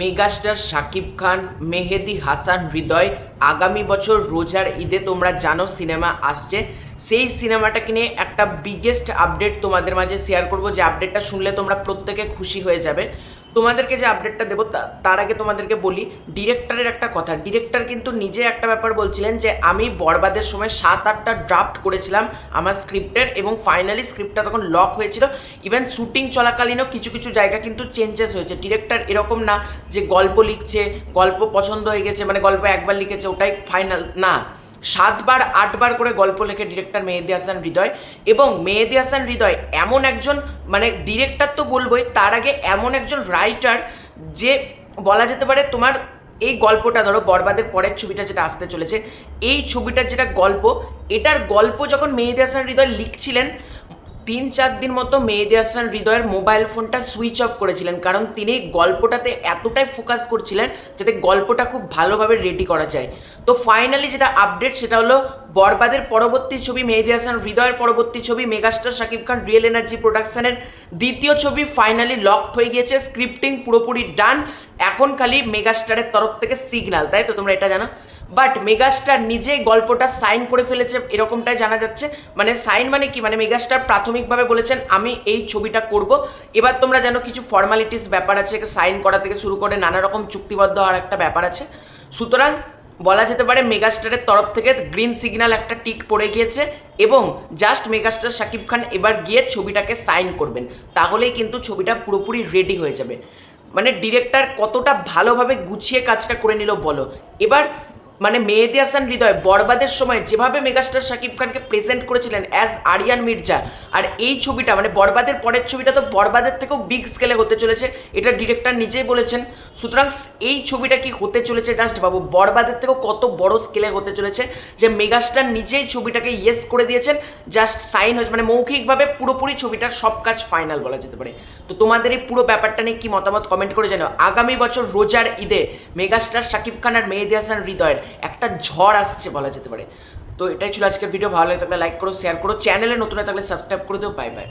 Megastar Shakib Khan, Mehedi Hasan Hridoy, আগামী বছর রোজার ঈদে তোমরা জানো সিনেমা আসছে। সেই সিনেমাটাকে নিয়ে একটা বিগেস্ট আপডেট তোমাদের মাঝে শেয়ার করব। যে আপডেটটা শুনলে তোমরা প্রত্যেকে খুশি হয়ে যাবে। তোমাদেরকে যে আপডেটটা দেবো তার আগে তোমাদেরকে বলি ডিরেক্টরের একটা কথা। ডিরেক্টর কিন্তু নিজে একটা ব্যাপার বলছিলেন যে, আমি বরবাদের সময় সাত, আটটা ড্রাফট করেছিলাম আমার স্ক্রিপ্টের এবং ফাইনালি স্ক্রিপ্টটা তখন লক হয়েছিল। ইভেন শুটিং চলাকালীনও কিছু কিছু জায়গা কিন্তু চেঞ্জেস হয়েছে। ডিরেক্টর এরকম না যে গল্প লিখছে, গল্প পছন্দ হয়ে গেছে মানে গল্প একবার লিখেছে, ওটাই ফাইনাল না। সাতবার, আটবার করে গল্প লেখে ডিরেক্টর মেহেদি হাসান হৃদয় এবং মেহেদি হাসান হৃদয় এমন একজন মানে ডিরেক্টর তো বলবোই, তার আগে এমন একজন রাইটার যে বলা যেতে পারে তোমার এই গল্পটা ধরো বরবাদের পরের ছবিটা যেটা আসতে চলেছে, এই ছবিটার যেটা গল্প, এটার গল্প যখন মেহেদি হাসান হৃদয় লিখছিলেন, তিন চার দিন মতো মেহেদি হাসান হৃদয়ের মোবাইল ফোনটা সুইচ অফ করেছিলেন, কারণ তিনি গল্পটাতে এতটাই ফোকাস করছিলেন যাতে গল্পটা খুব ভালোভাবে রেডি করা যায়। তো ফাইনালি যেটা আপডেট সেটা হলো বরবাদের পরবর্তী ছবি মেহেদি হাসান, হৃদয়ের পরবর্তী ছবি megastar Shakib Khan Real Energy প্রোডাকশনের দ্বিতীয় ছবি ফাইনালি লকড হয়ে গিয়েছে স্ক্রিপ্টিং পুরোপুরি ডান এখন খালি মেগাস্টারের তরফ থেকে সিগনাল তাই তো তোমরা এটা জানো? বাট মেগাস্টার নিজেই গল্পটা সাইন করে ফেলেছে, এরকমটাই জানা যাচ্ছে। মানে সাইন মানে কি? মানে মেগাস্টার প্রাথমিকভাবে বলেছেন, আমি এই ছবিটা করব। এবার তোমরা জানো কিছু ফর্মালিটিস ব্যাপার আছে সাইন করা থেকে শুরু করে নানা রকম চুক্তিবদ্ধ হওয়ার একটা ব্যাপার আছে। সুতরাং বলা যেতে পারে মেগাস্টারের তরফ থেকে গ্রিন সিগন্যাল একটা টিক পড়ে গিয়েছে এবং জাস্ট মেগাস্টার শাকিব খান এবার গিয়ে ছবিটাকে সাইন করবেন। তাহলেই কিন্তু ছবিটা পুরোপুরি রেডি হয়ে যাবে। মানে ডিরেক্টর কতটা ভালোভাবে গুছিয়ে কাজটা করে নিল বলো। এবার মানে মেহেদি হাসান হৃদয়, বরবাদের সময় যেভাবে মেগাস্টার শাকিব খানকে প্রেজেন্ট করেছিলেন অ্যাজ আরিয়ান মির্জা, আর এই ছবিটা মানে বরবাদের পরের ছবিটা তো বরবাদের থেকেও বিগ স্কেলে হতে চলেছে, এটা ডিরেক্টর নিজেই বলেছেন। সুতরাং এই ছবিটা কি হতে চলেছে জাস্ট বাবু, বরবাদের থেকেও কত বড় স্কেলে হতে চলেছে যে মেগাস্টার নিজেই ছবিটাকে ইয়েস করে দিয়েছেন জাস্ট সাইন হয়েছে মানে মৌখিকভাবে পুরোপুরি ছবিটার সব কাজ ফাইনাল বলা যেতে পারে। তো তোমাদের এই পুরো ব্যাপারটা নিয়ে কি মতামত কমেন্ট করে জানো আগামী বছর রোজার ঈদে মেগাস্টার শাকিব খান আর মেহেদি হাসান হৃদয়ের একটা ঝড় আসছে বলা যেতে পারে। তো এটাই ছিল আজকের ভিডিও ভালো লাগে থাকলে লাইক করো শেয়ার করো। চ্যানেলে নতুন থাকলে সাবস্ক্রাইব করে দিও। Bye bye